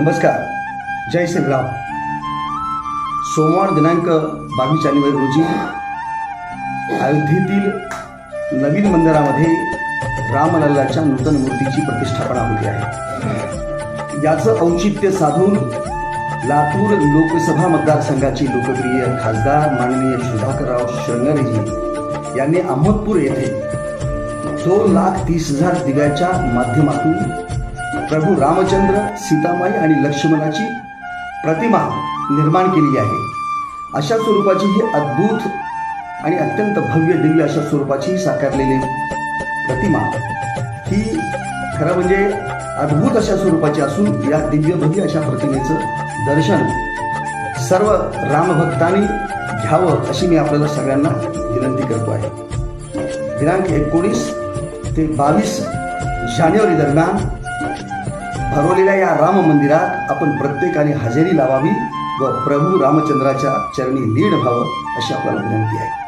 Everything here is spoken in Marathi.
नमस्कार. जय श्रीराम. सोमवार दिनांक बावीस जानेवारी रोजी अयोध्येतील नवीन मंदिरामध्ये रामलल्लाच्या नूतन मूर्तीची प्रतिष्ठापना होती आहे. याचं औचित्य साधून लातूर लोकसभा मतदारसंघाचे लोकप्रिय खासदार माननीय सुधाकरराव शृंगारेजी यांनी अहमदपूर येथे दोन लाख तीस हजार दिव्याच्या माध्यमातून प्रभू रामचंद्र सीतामाई आणि लक्ष्मणाची प्रतिमा निर्माण केली आहे. अशा स्वरूपाची ही अद्भुत आणि अत्यंत भव्य दिव्य अशा स्वरूपाची साकारलेली प्रतिमा ही खरं म्हणजे अद्भुत अशा स्वरूपाची असून या दिव्य भव्य अशा प्रतिमेचं दर्शन सर्व रामभक्तांनी घ्यावं अशी मी आपल्याला सगळ्यांना विनंती करतो आहे. दिनांक एकोणीस ते बावीस जानेवारी दरम्यान भरवलेल्या या राम मंदिरात आपण प्रत्येकाने हजेरी लावावी व प्रभू रामचंद्राच्या चरणी लीड व्हावं अशी आपल्याला विनंती आहे.